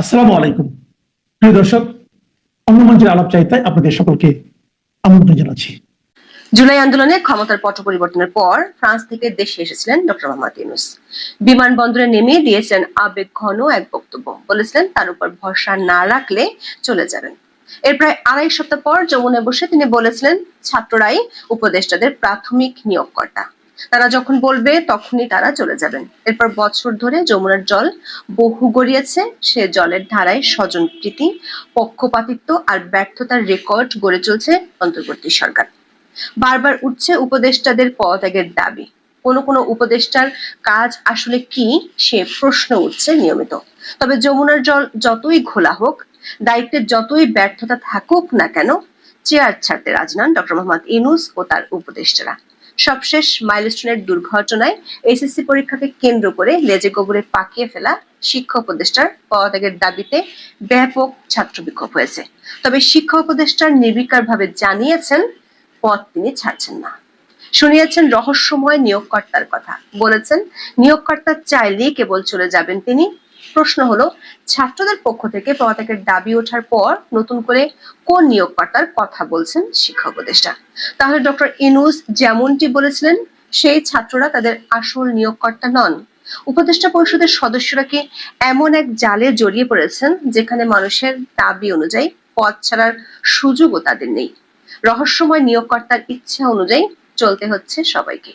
আসসালামু আলাইকুম। প্রিয় দর্শক অন্য মঞ্চের আলাপ চাইতায় আপনাদের সকলকে আমন্ত্রণ জানাচ্ছি। জুলাই আন্দোলনে ক্ষমতার পট পরিবর্তনের পর ফ্রান্স থেকে দেশে এসেছিলেন ডক্টর মোহাম্মদ ইউনুস। বিমানবন্দরে নেমে দিয়েছেন আবেগ ঘন এক বক্তব্য। বলেছিলেন, তার উপর ভরসা না রাখলে চলে যাবেন। এর প্রায় আড়াই সপ্তাহ পর যমুনায় বসে তিনি বলেছিলেন, ছাত্ররাই উপদেষ্টাদের প্রাথমিক নিয়োগকর্তা। তারা যখন বলবে, তখনই তারা চলে যাবেন। এরপর বছর ধরে যমুনার জল বহু গড়িয়েছে। সে জলের ধারায় স্বজন প্রীতি, পক্ষপাতিত্ব আর ব্যর্থতার রেকর্ড গড়ে চলছে অন্তর্বর্তী সরকার। বারবার উঠছে উপদেষ্টাদের পদত্যাগের দাবি। কোনো কোনো উপদেষ্টার কাজ আসলে কি, সে প্রশ্ন উঠছে নিয়মিত। তবে যমুনার জল যতই ঘোলা হোক, দায়িত্বের যতই ব্যর্থতা থাকুক না কেন, চেয়ার ছাড়তে রাজি নন ডক্টর মোহাম্মদ ইনুস ও তার উপদেষ্টারা। সবশেষ মাইলস্টোনের দুর্ঘটনায় এসএসসি পরীক্ষাকে কেন্দ্র করে লেজে গোবরে পাকিয়ে ফেলা শিক্ষা উপদেষ্টার পদত্যাগের দাবিতে ব্যাপক ছাত্র বিক্ষোভ হয়েছে। তবে শিক্ষা উপদেষ্টার নির্বিকারভাবে জানিয়েছেন পদ তিনি ছাড়ছেন না। শুনিয়েছেন রহস্যময় নিয়োগকর্তার কথা। বলেছেন, নিয়োগকর্তা চাইলেই কেবল চলে যাবেন তিনি। প্রশ্ন হলো, ছাত্রদের পক্ষ থেকে পদত্যাগের দাবি ওঠার পর নতুন করে কোন নিয়োগকর্তার কথা বলছেন শিক্ষা উপদেষ্টা? তাহলে ডক্টর ইনুস যেমনটি বলেছিলেন, সেই ছাত্ররা তাদের আসল নিয়োগকর্তা নন। উপদেষ্টা পরিষদের সদস্যরা কি এমন এক জালে জড়িয়ে পড়েছেন, যেখানে মানুষের দাবি অনুযায়ী পদ ছাড়ার সুযোগও তাদের নেই? রহস্যময় নিয়োগকর্তার ইচ্ছা অনুযায়ী চলতে হচ্ছে সবাইকে।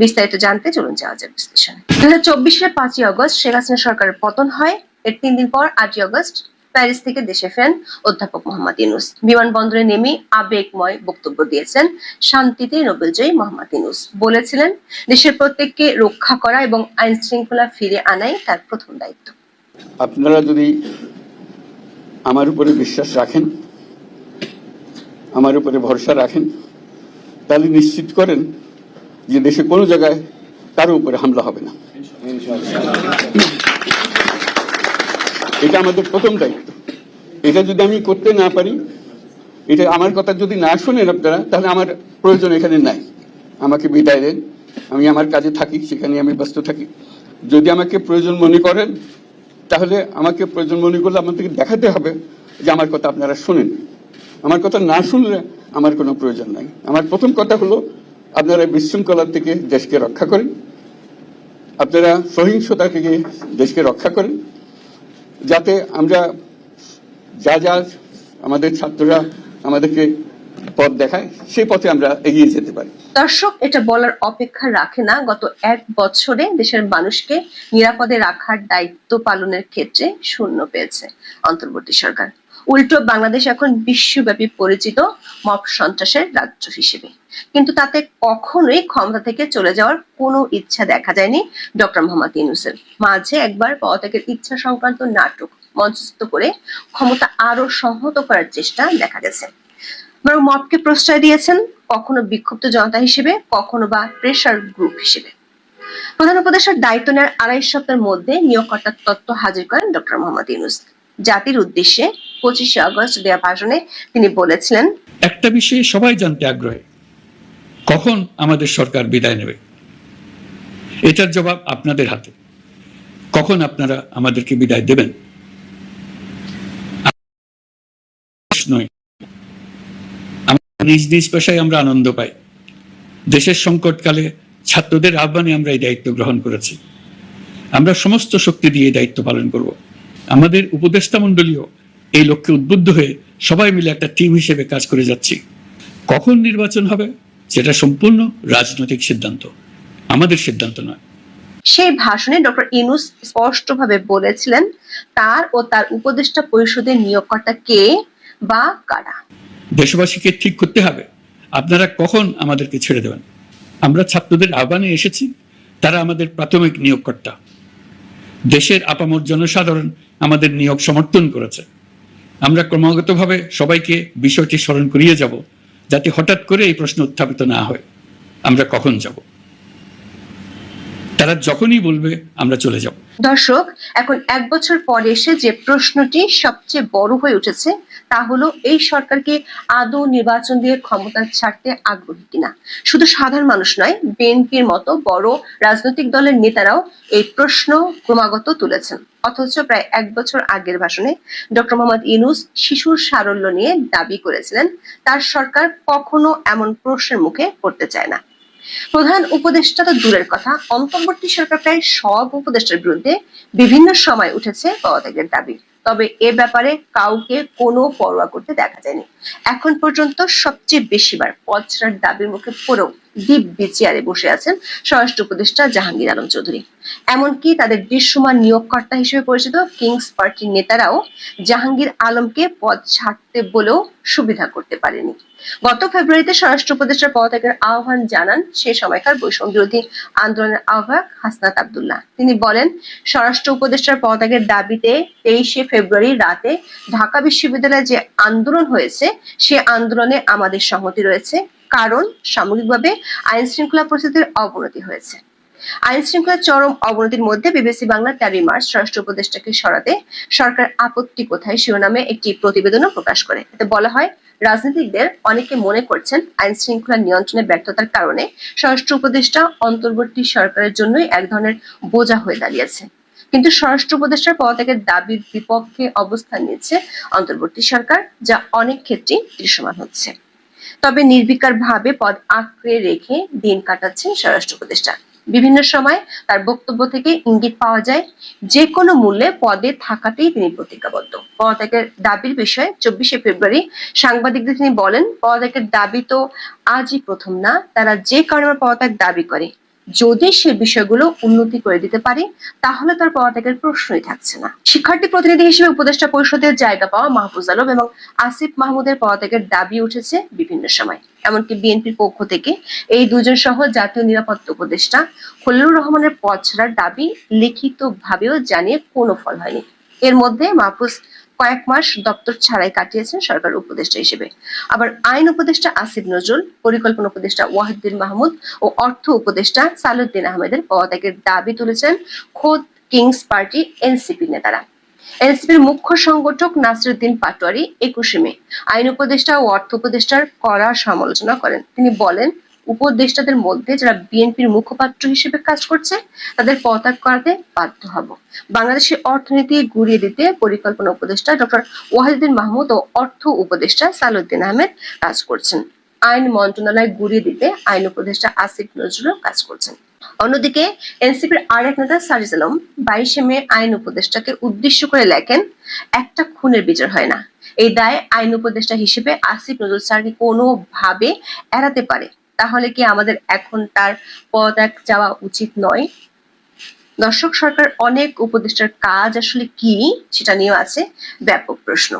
বিস্তারিত জানতে চলুন যাওয়া যাক বিশ্লেষণে। দু হাজার চব্বিশের পাঁচই অগস্ট শেখ হাসিনা সরকারের পতন হয়। এর তিন দিন পর আটই অগস্ট প্যারিস থেকে দেশে ফেরেন অধ্যাপক মোহাম্মদ ইউনুস। বিমানবন্দরে নেমে আবেগময় বক্তব্য দিয়েছেন শান্তিতে নোবেলজয়ী মোহাম্মদ ইউনুস। বলেছিলেন, দেশের প্রত্যেককে রক্ষা করা এবং আইন শৃঙ্খলা ফিরে আনাই তার প্রথম দায়িত্ব। আপনারা যদি আমার উপরে বিশ্বাস রাখেন, আমার উপরে ভরসা রাখেন, তাহলে নিশ্চিত করেন যে দেশে কোনো জায়গায় কারও উপরে হামলা হবে না। এটা আমাদের প্রথম দায়িত্ব। এটা যদি আমি করতে না পারি, এটা আমার কথা যদি না শোনেন আপনারা, তাহলে আমার প্রয়োজন এখানে নাই। আমাকে বিদায় দেন। আমি আমার কাজে থাকি, সেখানে আমি ব্যস্ত থাকি। যদি আমাকে প্রয়োজন মনে করেন, তাহলে আমাকে প্রয়োজন মনে করলে আমাদেরকে দেখাতে হবে যে আমার কথা আপনারা শুনেন। আমার কথা না শুনলে আমার কোনো প্রয়োজন নাই। আমার প্রথম কথা হলো আপনারা বিশৃঙ্খলা থেকে দেশকে রক্ষা করেন। আপনারা সহিংসতা থেকে দেশকে রক্ষা করেন। যাতে আমরা যা যা আমাদের ছাত্ররা আমাদেরকে পথ দেখায়, সেই পথে আমরা এগিয়ে যেতে পারি। দর্শক, এটা বলার অপেক্ষা রাখে না। গত এক বছরে দেশের মানুষকে নিরাপদে রাখার দায়িত্ব পালনের ক্ষেত্রে শূন্য পেয়েছে অন্তর্বর্তী সরকার। উল্টো বাংলাদেশ এখন বিশ্বব্যাপী পরিচিত মপ সন্ত্রাসের রাজ্য হিসেবে। কিন্তু তাতে কখনোই ক্ষমতা থেকে চলে যাওয়ার কোনো ইচ্ছা দেখা যায়নি ডক্টর মোহাম্মদ ইউনুসের। মাঝে একবার পদত্যাগের ইচ্ছা সংক্রান্ত নাটক মঞ্চস্থ করে ক্ষমতা আরও সংহত করার চেষ্টা দেখা গেছে। বরং মবকে প্রশ্রয় দিয়েছেন কখনো বিক্ষুব্ধ জনতা হিসেবে, কখনো বা প্রেশার গ্রুপ হিসেবে। প্রধান উপদেষ্টার দায়িত্ব নেওয়ার আড়াই সপ্তাহের মধ্যে নিয়োগকর্তার তত্ত্ব হাজির করেন ডক্টর মোহাম্মদ ইউনুস। জাতির উদ্দেশ্যে পঁচিশে আগস্ট দেয়া ভাষণে তিনি বলেছিলেন, একটা বিষয়ে সবাই জানতে আগ্রহী। কখন আমাদের সরকার বিদায় নেবে? এটার জবাব আপনাদের হাতে। কখন আপনারা আমাদেরকে বিদায় দেবেন? নিজ নিজ পেশায় আমরা আনন্দ পাই। দেশের সংকটকালে ছাত্রদের আহ্বানে আমরা এই দায়িত্ব গ্রহণ করেছি। আমরা সমস্ত শক্তি দিয়ে দায়িত্ব পালন করব। আমাদের উপদেষ্টা মণ্ডলীয় এই লক্ষ্যে উদ্বুদ্ধ হয়ে সবাই মিলে একটা টিম হিসেবে কাজ করে যাচ্ছি। কখন নির্বাচন হবে? সেটা সম্পূর্ণ রাজনৈতিক সিদ্ধান্ত। আমাদের সিদ্ধান্ত নয়। সেই ভাষণে ডক্টর ইনুস স্পষ্টভাবে বলেছিলেন তার ও তার উপদেষ্টা পরিষদের নিয়োগকর্তা কে বা কারা। দেশবাসীকে ঠিক করতে হবে। আপনারা কখন আমাদেরকে ছেড়ে দেবেন? আমরা ছাত্রদের আহ্বানে এসেছি তারা আমাদের প্রাথমিক নিয়োগকর্তা। দেশের আপামর জনসাধারণ আমাদের নিয়োগ সমর্থন করেছে। আমরা ক্রমাগতভাবে সবাইকে বিষয়টি স্মরণ করিয়ে যাব। যাতে হঠাৎ করে এই প্রশ্ন উত্থাপিত না হয়। আমরা কখন যাব? তারা যখনই বলবে, আমরা চলে যাব। দর্শক, এখন এক বছর পরে এসে যে প্রশ্নটি সবচেয়ে বড় হয়ে উঠেছে, তা হলো, এই সরকারকে আদৌ নির্বাচন দিয়ে ক্ষমতা ছাড়তে আগ্রহী কিনা? শুধু সাধারণ মানুষ নয়, বিএনপির মতো বড় রাজনৈতিক দলের নেতারাও এই প্রশ্ন ক্রমাগত তুলেছেন। অথচ প্রায় এক বছর আগের ভাষণে ডক্টর মোহাম্মদ ইনুস শিশুর সারল্য নিয়ে দাবি করেছিলেন, তার সরকার কখনো এমন প্রশ্নের মুখে পড়তে চায় না। প্রধান উপদেষ্টা তো দূরের কথা। অন্তর্বর্তী সরকার প্রায় সব উপদেষ্টার বিরুদ্ধে বিভিন্ন সময় উঠেছে পদত্যাগের দাবি। তবে এ ব্যাপারে কাউকে কোনো পরোয়া করতে দেখা যায়নি। এখন পর্যন্ত সবচেয়ে বেশিবার পদ দাবির মুখে পড়েও দিব্যি চেয়ারে বসে আছেন স্বরাষ্ট্র উপদেষ্টা জাহাঙ্গীর আলম চৌধুরী। এমনকি তাদের দৃশ্যমান নিয়োগকর্তা হিসেবে পরিচিত কিংস পার্টির নেতারাও জাহাঙ্গীর আলমকে পদ ছাড়তে বলেও সুবিধা করতে পারেনি। গত ফেব্রুয়ারিতে স্বরাষ্ট্র উপদেষ্টার পদত্যাগের আহ্বান জানান সে সময়কার বৈষম্য বিরোধী আন্দোলনের আহ্বায়ক হাসনাত আবদুল্লাহ। তিনি বলেন, স্বরাষ্ট্র উপদেষ্টার পদত্যাগের দাবিতে তেইশে ফেব্রুয়ারি রাতে ঢাকা বিশ্ববিদ্যালয়ে যে আন্দোলন হয়েছে, সে আন্দোলনে আমাদের সংহতি রয়েছে। কারণ সামগ্রিকভাবে আইন শৃঙ্খলা পরিস্থিতির অবনতি হয়েছে। আইন শৃঙ্খলার চরম অবনতির মধ্যে বিবিসি বাংলা তেরোই মার্চ স্বরাষ্ট্র উপদেষ্টাকে সরাতে সরকার আপত্তি কোথায় শিরোনামে একটি প্রতিবেদনও প্রকাশ করে। এতে বলা হয়, রাজনীতিকদের অনেকে মনে করছেন আইন শৃঙ্খলা নিয়ন্ত্রণে ব্যর্থতার কারণে স্বরাষ্ট্র উপদেষ্টা অন্তর্বর্তী সরকারের জন্যই এক ধরনের বোঝা হয়ে দাঁড়িয়েছে। কিন্তু স্বরাষ্ট্র উপদেষ্টার পদত্যাগের দাবির বিপক্ষে অবস্থান নিয়েছে অন্তর্বর্তী সরকার, যা অনেক ক্ষেত্রেই দৃশ্যমান হচ্ছে। তবে নির্বিকার ভাবে পদ আঁকড়ে রেখে দিন কাটাচ্ছেন স্বরাষ্ট্র উপদেষ্টা। বিভিন্ন সময় তার বক্তব্য থেকে ইঙ্গিত পাওয়া যায় যে কোনো মূল্যে পদে থাকাতেই তিনি প্রতিজ্ঞাবদ্ধ। পদত্যাগের দাবির বিষয়ে চব্বিশে ফেব্রুয়ারি সাংবাদিকদের তিনি বলেন, পদত্যাগের দাবি তো আজই প্রথম না, তারা যে কারণে পদত্যাগ দাবি করে যদি সে বিষয়গুলো উন্নতি করে দিতে পারে, তাহলে তার পদত্যাগের প্রশ্নই থাকছে না। শিক্ষার্থী প্রতিনিধি হিসেবে উপদেষ্টা পরিষদের জায়গা পাওয়া মাহফুজ আলম এবং আসিফ মাহমুদের পদত্যাগের দাবি উঠেছে বিভিন্ন সময়। এমনকি বিএনপির পক্ষ থেকে এই দুজন সহ জাতীয় নিরাপত্তা উপদেষ্টা খলিলুর রহমানের পদ ছাড়ার দাবি লিখিত ভাবেও জানিয়ে কোনো ফল হয়নি। এর মধ্যে মাহফুজ কয়েক মাস দপ্তর ছাড়াই কাটিয়েছেন সরকার উপদেষ্টা হিসেবে। আবার আইন উপদেষ্টা আসিফ নজরুল, পরিকল্পনা উপদেষ্টা ওয়াহিদুল মাহমুদ ও অর্থ উপদেষ্টা সালুদ্দিন আহমেদের পদত্যাগের দাবি তুলেছেন খোদ কিংস পার্টি এনসিপি নেতারা। এনসিপির মুখ্য সংগঠক নাসিরুদ্দিন পাটোয়ারি একুশে মে। আইন উপদেষ্টা ও অর্থ উপদেষ্টার কড়া সমালোচনা করেন। তিনি বলেন উপদেষ্টাদের মধ্যে যারা বিএনপির মুখপাত্র হিসেবে কাজ করছে, তাদের পদত্যাগ করাতে বাধ্য হব। বাংলাদেশের অর্থনীতি গুড়িয়ে দিতে পরিকল্পনা উপদেষ্টা ডক্টর ওয়াহিদুদ্দিন মাহমুদ ও অর্থ উপদেষ্টা সালুদ্দিন আহমেদ কাজ করছেন। আইন মন্ত্রণালয় গুড়িয়ে দিতে আইন উপদেষ্টা আসিফ নজরুল কাজ করছেন। অন্যদিকে, এনসিপির আরেক নেতা সারিজ আলম বাইশে মে আইন উপদেষ্টাকে উদ্দেশ্য করে লেখেন, একটা খুনের বিচার হয় না। এই দায় আইন উপদেষ্টা হিসেবে আসিফ নজরুল স্যারকে কোনোভাবে এড়াতে পারে। তাহলে কি আমাদের এখন তার পদত্যাগ চাওয়া উচিত নয়? দর্শক সরকার অনেক উপদেষ্টার কাজ আসলে কি সেটা নিয়েও আছে ব্যাপক প্রশ্ন।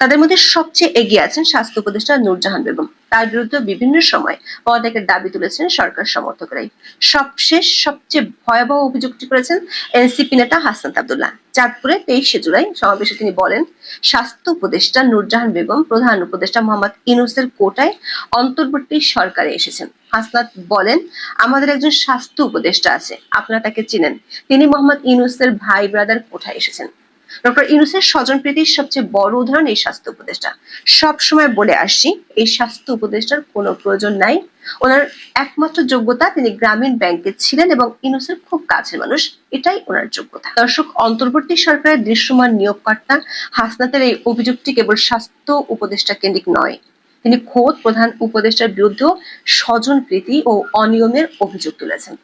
তাদের মধ্যে সবচেয়ে এগিয়ে আছেন স্বাস্থ্য উপদেষ্টা নূরজাহান বেগম। তার বিরুদ্ধে বিভিন্ন সময় পদত্যাগের দাবি তুলেছেন সরকার সমর্থকরাই। সবশেষ সবচেয়ে ভয়াবহ অভিযোগটি করেছেন এনসিপি নেতা হাসনাত আব্দুল্লাহ। চাঁদপুরে তেইশে জুলাই সমাবেশে তিনি বলেন, স্বাস্থ্য উপদেষ্টা নূরজাহান বেগম, প্রধান উপদেষ্টা মোহাম্মদ ইনুসের কোটায় অন্তর্বর্তী সরকারে এসেছেন। হাসনাত বলেন, আমাদের একজন স্বাস্থ্য উপদেষ্টা আছে, আপনারা তাকে চিনেন। তিনি মোহাম্মদ ইনুসের ভাই ব্রাদার কোঠায় এসেছেন। ডক্টর ইউনুসের স্বজন প্রীতির সবচেয়ে বড় উদাহরণ এই স্বাস্থ্য উপদেষ্টা। সব সময় বলে আসছি, এই স্বাস্থ্য উপদেষ্টার কোনো প্রয়োজন নাই। ওনার একমাত্র যোগ্যতা তিনি গ্রামীণ ব্যাংকে ছিলেন এবং ইউনুসের খুব কাছের মানুষ, এটাই ওনার যোগ্যতা। দর্শক, অন্তর্বর্তী সরকারের দৃশ্যমান নিয়োগকর্তা হাসনাতের এই অভিযোগটি কেবল স্বাস্থ্য উপদেষ্টা কেন্দ্রিক নয়, তিনি খোদ প্রধান উপদেষ্টার বিরুদ্ধেও স্বজন প্রীতি ও অনিয়মের অভিযোগ তুলেছেন।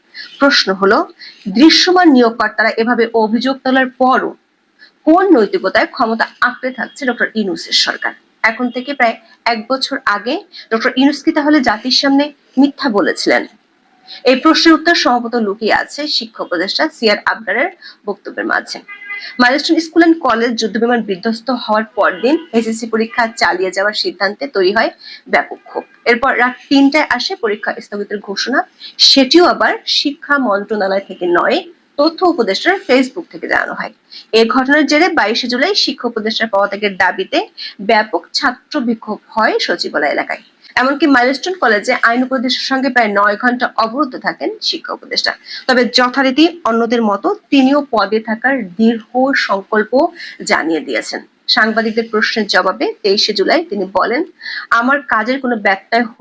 প্রশ্ন হলো, দৃশ্যমান নিয়োগকর্তারা এভাবে অভিযোগ তোলার পরও কোন নৈতিকতায় ক্ষমতা আঁকড়ে থাকছে ডক্টর ইনুসের সরকার? এখন থেকে প্রায় এক বছর আগে ডক্টর ইনুস কি তাহলে জাতির সামনে মিথ্যা বলেছিলেন? এই প্রশ্নের উত্তর সম্ভবত লুকিয়ে আছে শিক্ষা উপদেষ্টা সিআর আবরারের বক্তব্যের মাঝে। মাইলস্টোন স্কুল অ্যান্ড কলেজ যুদ্ধ বিমান বিধ্বস্ত হওয়ার পরদিন এসএসসি পরীক্ষা চালিয়ে যাওয়ার সিদ্ধান্তে তৈরি হয় ব্যাপক ক্ষোভ। এরপর রাত তিনটায় আসে পরীক্ষা স্থগিতের ঘোষণা। সেটিও আবার শিক্ষা মন্ত্রণালয় থেকে নয় তথ্য উপদেষ্টার ফেসবুক থেকে জানানো হয়। এই ঘটনার জেরে বাইশে জুলাই শিক্ষা উপদেষ্টার পদত্যাগের দাবিতে ব্যাপক ছাত্র বিক্ষোভ হয় সচিবালয় এলাকায়। এমনকি মাইলস্টোন কলেজে আইন উপদেষ্টার সঙ্গে প্রায় নয় ঘণ্টা অবরুদ্ধ থাকেন শিক্ষা উপদেষ্টা। তবে যথারীতি অন্যদের মতো তিনিও পদে থাকার দীর্ঘ সংকল্প জানিয়ে দিয়েছেন। সাংবাদিকদের প্রশ্নের জবাবে তেইশে জুলাই তিনি বলেন, আমার কাজের কোনো ব্যত্যয়